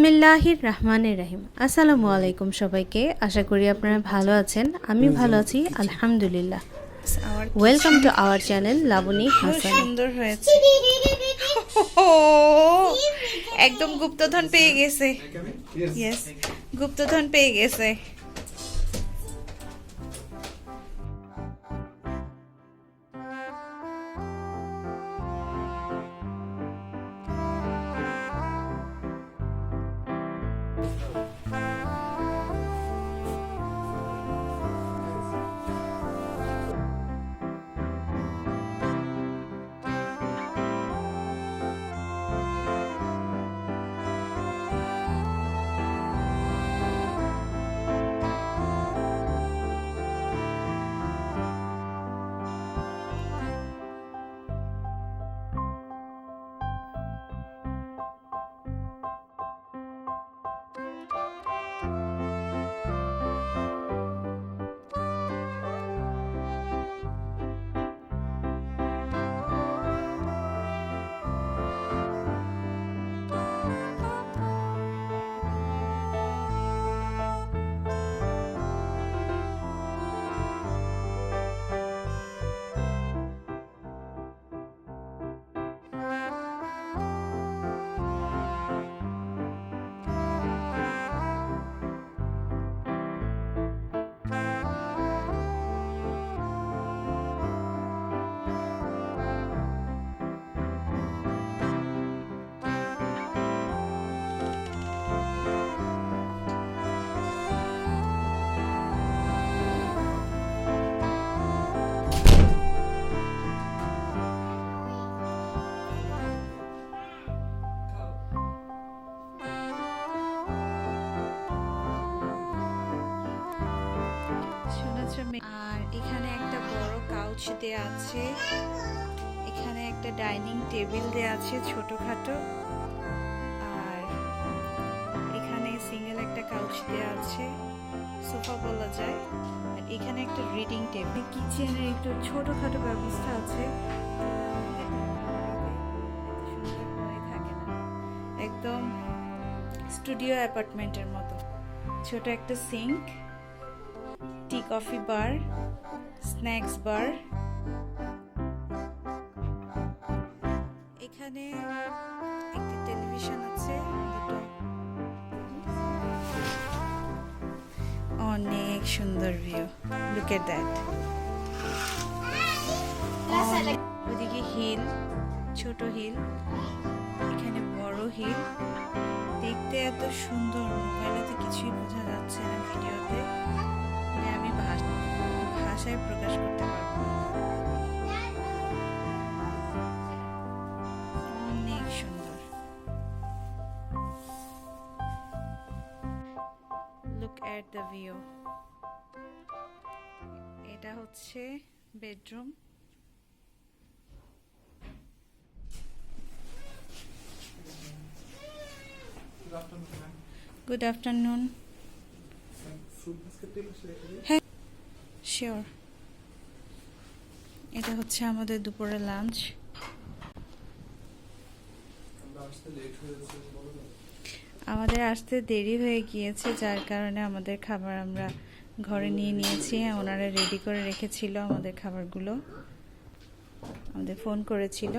বিসমিল্লাহির রহমানের রাহিম। আসসালামু আলাইকুম সবাইকে। আশা করি আপনারা ভালো আছেন। আমি ভালো আছি আলহামদুলিল্লাহ। Welcome to our channel Laboni Hasan. সুন্দর হয়েছে। ও একদম গুপ্তধন পেয়ে গেছে। ইয়েস গুপ্তধন পেয়ে গেছে। শুনেছো মে- আর এখানে একটা বড় কাউচ দেয়া আছে। এখানে একটা ডাইনিং টেবিল দেয়া আছে ছোটখাটো। আর এখানে সিঙ্গেল একটা কাউচ দেয়া আছে। সোফা বলা যায়। আর এখানে একটা রিডিং টেবিল কিচেনের একটু ছোটখাটো ব্যবস্থা আছে। একদম স্টুডিও অ্যাপার্টমেন্টের মতো। ছোট একটা sink tea coffee bar snacks bar এখানে একটি টেলিভিশন আছে অনেক সুন্দর ভিউ লুক এট দ্যাট ওদিকে হিল ছোট হিল এখানে বড় হিল দেখতে এত সুন্দর, মোবাইলে তো কিছুই বোঝা যাচ্ছে না ভিডিওতে। আমি ভাষ- ভাষায় প্রকাশ করতে পারব লুক দ্য ভিউ এটা হচ্ছে বেডরুম। গুড আফটারনুন হ্যাঁ শিওর এটা হচ্ছে আমাদের দুপুরের লাঞ্চ আমাদের আসতে দেরি হয়ে গিয়েছে যার কারণে আমাদের খাবার আমরা ঘরে নিয়ে নিয়েছি। ওনারা রেডি করে রেখেছিল আমাদের খাবারগুলো। আমাদের ফোন করেছিল।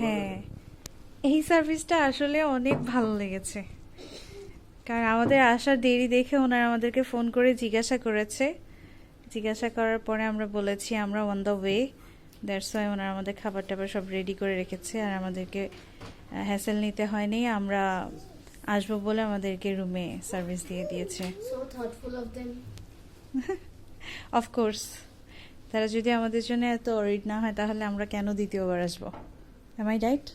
হ্যাঁ এই সার্ভিসটা আসলে অনেক ভালো লেগেছে। কারণ আমাদের আসার দেরি দেখে ওনারা আমাদেরকে ফোন করে জিজ্ঞাসা করেছে। জিজ্ঞাসা করার পরে আমরা বলেছি আমরা on the way that's why ওনারা আমাদের খাবার টাবার সব রেডি করে রেখেছে আর আমাদেরকে হ্যাসেল নিতে হয়নি। আমরা আসব বলে আমাদেরকে রুমে সার্ভিস দিয়ে দিয়েছে। অফকোর্স তারা যদি আমাদের জন্য এত অরিড না হয় তাহলে আমরা কেন দ্বিতীয়বার আসব? এম আই রাইট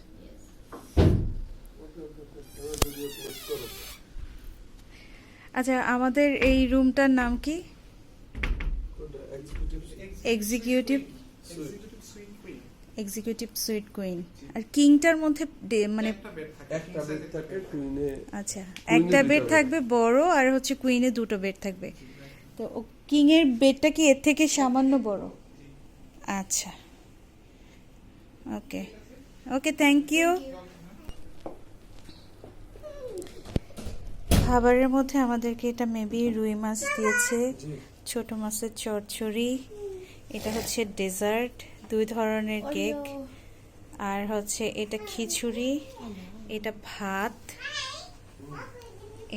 আচ্ছা আমাদের এই রুমটার নাম কি? এক্সিকিউটিভ এক্সিকিউটিভ সুইট কুইন আর কিংটার মধ্যে ডে- মানে একটা বেড থাকে। কুইনে আচ্ছা একটা বেড থাকবে বড় আর হচ্ছে কুইনে দুটো বেড থাকবে। তো কিং এর বেডটা কি এর থেকে সামান্য বড়? আচ্ছা। ওকে ওকে থ্যাংক ইউ খাবারের মধ্যে আমাদেরকে এটা মেবি রুই মাছ দিয়েছে, ছোট মাছের চচ্চড়ি এটা হচ্ছে ডেজার্ট দুই ধরনের কেক আর হচ্ছে এটা খিচুড়ি, এটা ভাত,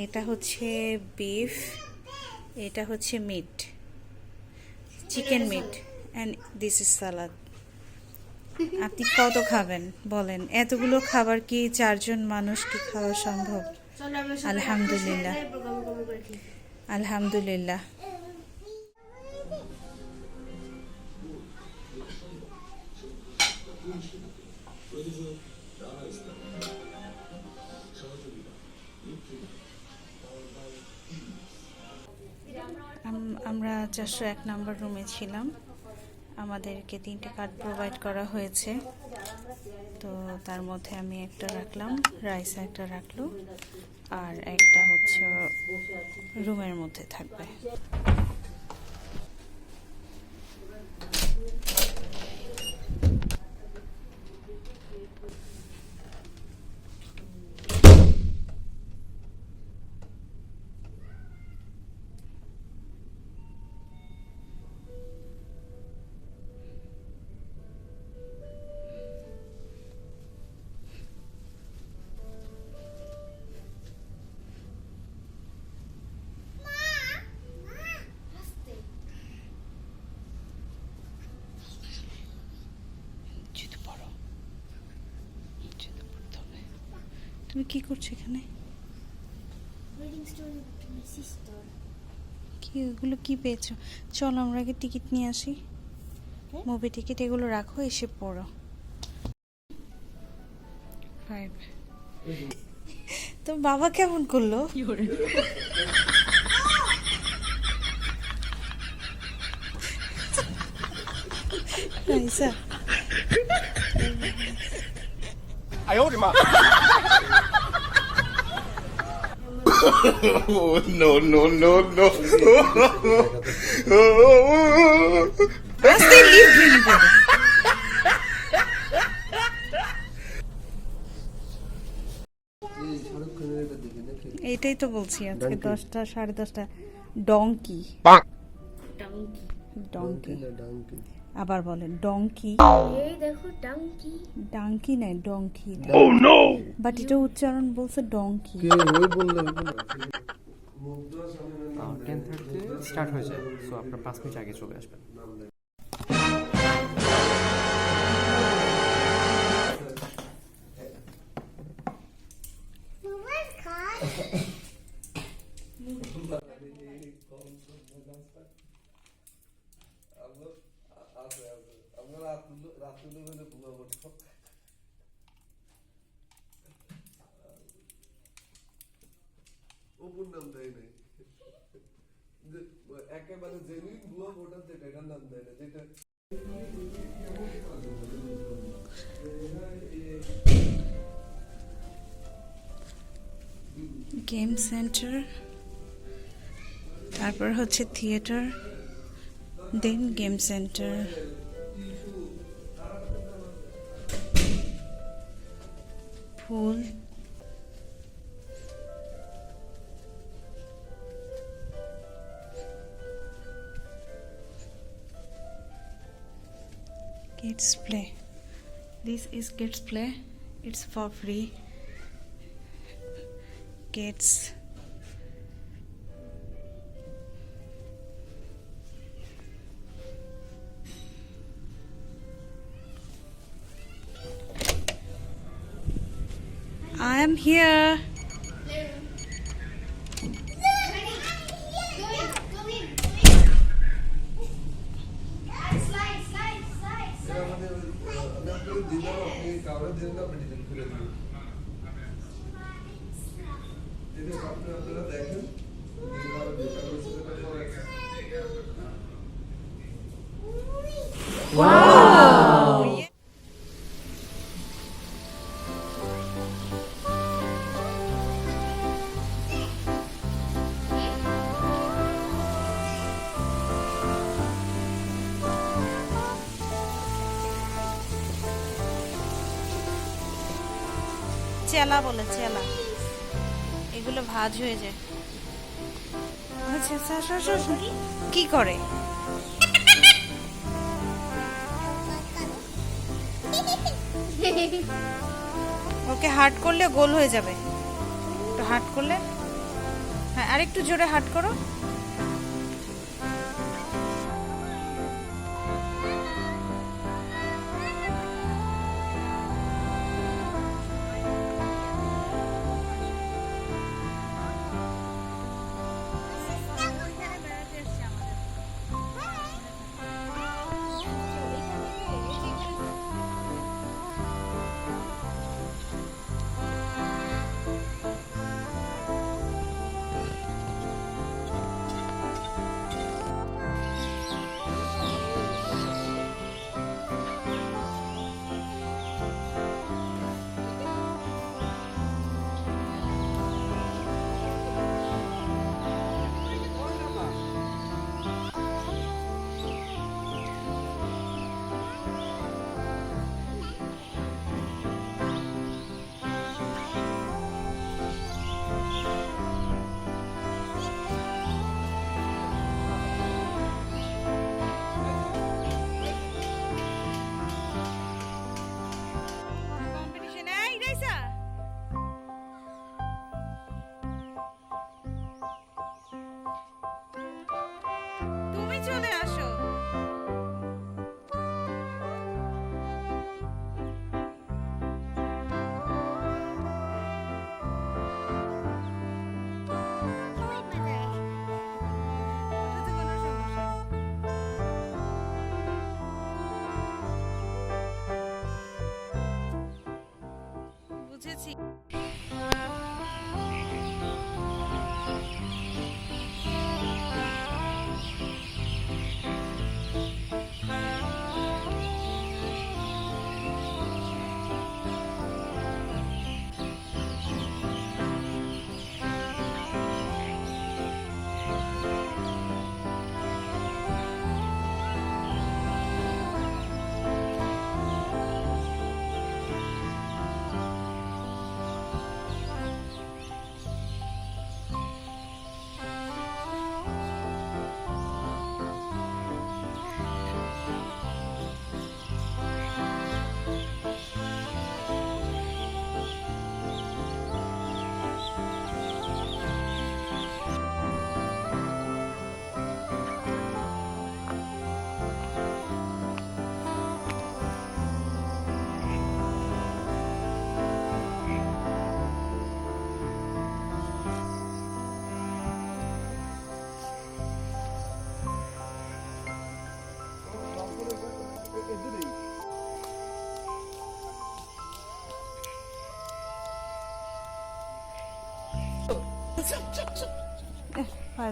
এটা হচ্ছে বিফ এটা হচ্ছে meat chicken meat and this is salad আপনি কত খাবেন বলেন? এতগুলো খাবার কি চারজন মানুষ কি খাওয়া সম্ভব? আলহামদুলিল্লাহ। আলহামদুলিল্লাহ। আমরা চারশো এক নম্বর রুমে ছিলাম। আমাদেরকে তিনটে কার্ড প্রোভাইড করা হয়েছে। তো তার মধ্যে আমি একটা রাখলাম রাইস একটা রাখল, আর একটা হচ্ছে রুমের মধ্যে থাকবে। তুমি কি করছ এখানে? কি এগুলো কি পেয়েছ? চল আমরা আগে টিকিট নিয়ে আসি। মুভি টিকিট এগুলো রাখো এসে পড়ো। ফাইভ তো বাবা কেমন করল? আয়ো রে মা no, no, no, no. আস্তে লিভ ভেঙে পড়ে এই শাহরুখ খানের এটা দেখে দেখে এইটাই তো বলছি আজকে দশটা সাড়ে দশটা। ডঙ্কি না ডাঙ্কি আবার বলেন ডঙ্কি এই দেখো ডাঙ্কি ডাঙ্কি নাই ডঙ্কি ও নো বাট এটা উচ্চারণ বলছে ডঙ্কি কে? ওই বললাম টেন থার্টিতে স্টার্ট হয়ে যায়। সো আপনার পাঁচ মিনিট আগে চলে আসবেন। ওপর নাম দেয় নাই? একেবারে জেনুইন বুয়া ভোটার যেটা এটার নাম দেয় না যেটা গেম সেন্টার তারপর হচ্ছে theatre then game centre kids play. This is kids play. It's for free. Kids I am here. এটা ভাজ হয়ে যায়। আচ্ছা আচ্ছা আসো আসো। কি করে? ওকে হার্ট করলে গোল হয়ে যাবে। একটু হার্ট করলে? হ্যাঁ আরেকটু জোরে হাট করো।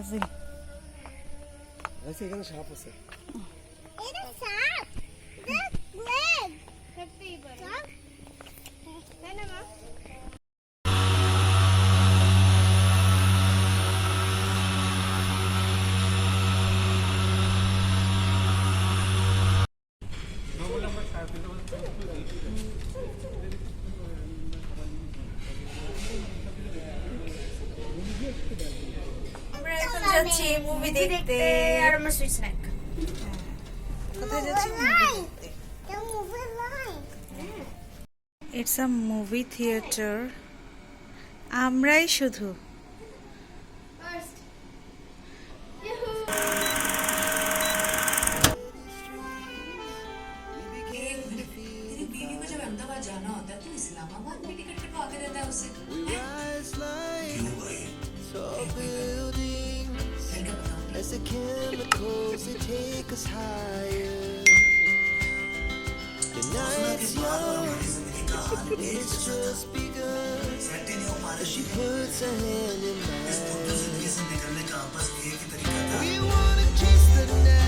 ফাজিল আচ্ছা এখানে সাপ আছে যাচ্ছি মুভি দেখতে আর আমার সুইট স্ন্যাক কোথায় যাচ্ছি? ইটস আ মুভি থিয়েটার আমরাই শুধু। Chemicals they take us higher. The night's young, it's just begun. As she puts her hand in mine. We wanna chase the night.